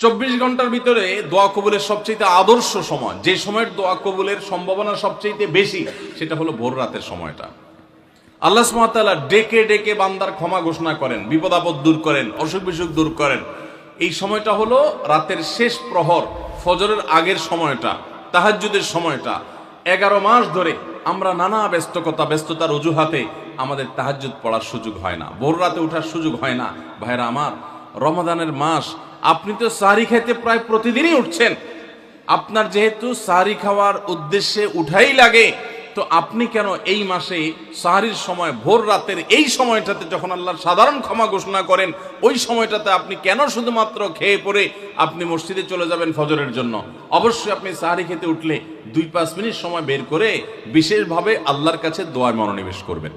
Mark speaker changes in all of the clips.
Speaker 1: চব্বিশ ঘণ্টার ভিতরে দোয়া কবুলের সবচেয়ে আদর্শ সময়, যে সময়ের দোয়া কবুলের সম্ভাবনা সবচেয়ে বেশি, সেটা হলো ভোর রাতের সময়টা। আল্লাহ সুমাতাল্লাহ ডেকে ডেকে বান্দার ক্ষমা ঘোষণা করেন, বিপদ আপদ দূর করেন, অসুখ বিসুখ দূর করেন। এই সময়টা হলো রাতের শেষ প্রহর, ফজরের আগের সময়টা, তাহাজ্জুদের সময়টা। এগারো মাস ধরে আমরা নানা ব্যস্তকতা ব্যস্ততার অজুহাতে আমাদের তাহাজ্জুদ পড়ার সুযোগ হয় না, ভোর রাতে ওঠার সুযোগ হয় না। ভাইরা আমার, রমাদানের মাস আপনি তো সারি খেতে প্রায় প্রতিদিনই উঠছেন। আপনার যেহেতু সারি খাওয়ার উদ্দেশ্যে উঠাই লাগে, তো আপনি কেন এই মাসে সাহারির সময়, ভোর রাতের এই সময়টাতে যখন আল্লাহর সাধারণ ক্ষমা ঘোষণা করেন, ওই সময়টাতে আপনি কেন শুধুমাত্র খেয়ে পরে আপনি মসজিদে চলে যাবেন ফজরের জন্য? অবশ্যই আপনি সাহারি খেতে উঠলে দুই পাঁচ মিনিট সময় বের করে বিশেষভাবে আল্লাহর কাছে দোয়ায় মনোনিবেশ করবেন।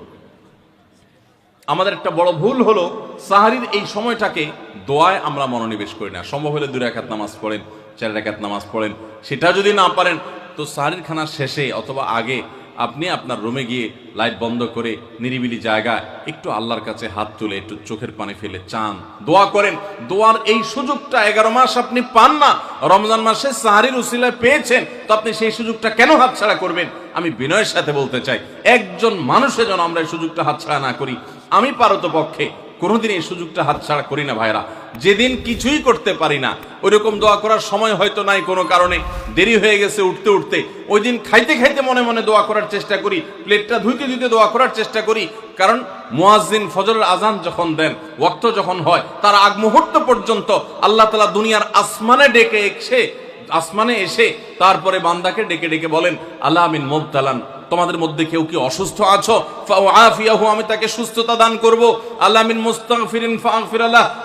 Speaker 1: আমাদের একটা বড় ভুল হলো, সাহারির এই সময়টাকে দোয়ায় আমরা মনোনিবেশ করি না। সম্ভব হলে দুই রাকাত নামাজ পড়েন, চার রাকাত নামাজ পড়েন। সেটা যদি না পারেন, তো সাহারির খানার শেষে অথবা আগে আপনি আপনার রুমে গিয়ে লাইট বন্ধ করে নিরিবিলি জায়গায় একটু আল্লাহর কাছে হাত তুলে, একটু চোখের পানি ফেলে চান। দোয়া করেন। দোয়ার এই সুযোগটা এগারো মাস আপনি পান না। রমজান মাসে সাহারির উসিলায় পেয়েছেন, তো আপনি সেই সুযোগটা কেন হাতছাড়া করবেন? আমি বিনয়ের সাথে বলতে চাই, একজন মানুষের যেন আমরা এই সুযোগটা হাতছাড়া না করি। আমি পারত পক্ষে কোনোদিন এই সুযোগটা হাতছাড়া করি না ভাইরা যেদিন কিছুই করতে পারি না, ওইরকম দোয়া করার সময় হয়তো নাই কোনো কারণে। দেরি হয়ে গেছে উঠতে উঠতে। ওই দিন খাইতে খাইতে মনে মনে দোয়া করার চেষ্টা করি, প্লেটটা ধুইতে ধুইতে দোয়া করার চেষ্টা করি। কারণ মুয়াজ্জিন ফজরের আজান যখন দেন, ওয়াক্ত যখন হয়, তার আগ মুহূর্ত পর্যন্ত আল্লাহ তালা দুনিয়ার আসমানে ডেকে এসে আসমানে এসে তারপরে বান্দাকে ডেকে ডেকে বলেন, আল্লাহ আমিন মোবতালান। তোমাদের মধ্যে কেউ কি অসুস্থ আছো? আমি তাকে সুস্থতা দান করব। আল্লাহ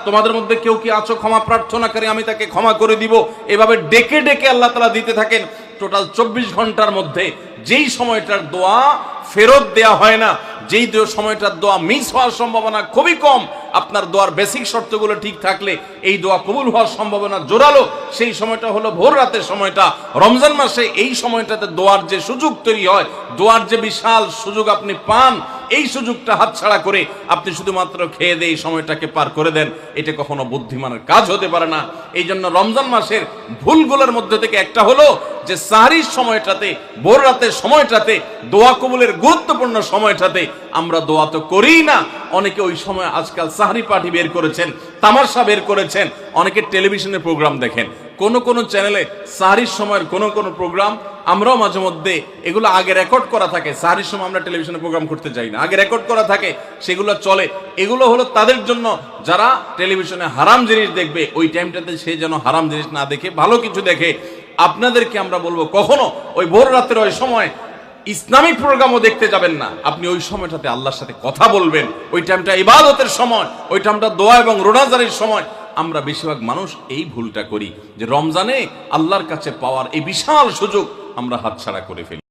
Speaker 1: তোমাদের মধ্যে কেউ কি আছো? ক্ষমা প্রার্থনা করে আমি তাকে ক্ষমা করে দিব। এভাবে ডেকে ডেকে আল্লাহ তালা দিতে থাকেন টোটাল চব্বিশ ঘণ্টার মধ্যে। যেই সময়টার দোয়া ফেরত দেয়া হয় না। যেই সময়টার দোয়া মিস হওয়ার সম্ভাবনা খুবই কম। আপনার দোয়ার বেসিক শর্তগুলো ঠিক থাকলে এই দোয়া কবুল হওয়ার সম্ভাবনা জোরালো। সেই সময়টা হলো ভোর রাতের সময়টা। রমজান মাসে এই সময়টাতে দোয়ার যে সুযোগ তৈরি হয়, দোয়ার যে বিশাল সুযোগ আপনি পান, এই সুযোগটা হাতছাড়া করে আপনি শুধুমাত্র খেয়ে দিয়ে এই সময়টাকে পার করে দেন। এটা কখনো বুদ্ধিমানের কাজ হতে পারে না। এই জন্য রমজান মাসের ভুলগুলোর মধ্যে থেকে একটা হলো যে সাহারির সময়টাতে, ভোর রাতের সময়টাতে, দোয়া কবুলের গুরুত্বপূর্ণ সময়টাতে আমরা দোয়া তো করিই না। অনেকে ওই সময় আজকাল সাহারি পার্টি বের করেছেন, তামাশা বের করেছেন, অনেকে টেলিভিশনে প্রোগ্রাম দেখেন। কোন কোন চ্যানেলে সাহারির সময়ের কোন কোন প্রোগ্রাম, আমরাও মাঝে মধ্যে এগুলো আগে রেকর্ড করা থাকে। সাহারির সময় আমরা টেলিভিশনে প্রোগ্রাম করতে চাই না। আগে রেকর্ড করা থাকে, সেগুলো চলে। এগুলো হলো তাদের জন্য যারা টেলিভিশনে হারাম জিনিস দেখবে, ওই টাইমটাতে সে যেন হারাম জিনিস না দেখে, ভালো কিছু দেখে আপনাদেরকে আমরা বলব, কখনো ওই ভোর রাতের ওই সময় ইসলামিক প্রোগ্রামও দেখতে যাবেন না। আপনি ওই সময়টাতে আল্লাহর সাথে কথা বলবেন। ওই টাইমটা ইবাদতের সময়, ওই টাইমটা দোয়া এবং রোনাজারের সময়। আমরা বেশিরভাগ মানুষ এই ভুলটা করি যে রমজানে আল্লাহর কাছে পাওয়ার এই বিশাল সুযোগ আমরা হাতছাড়া করে ফেলি।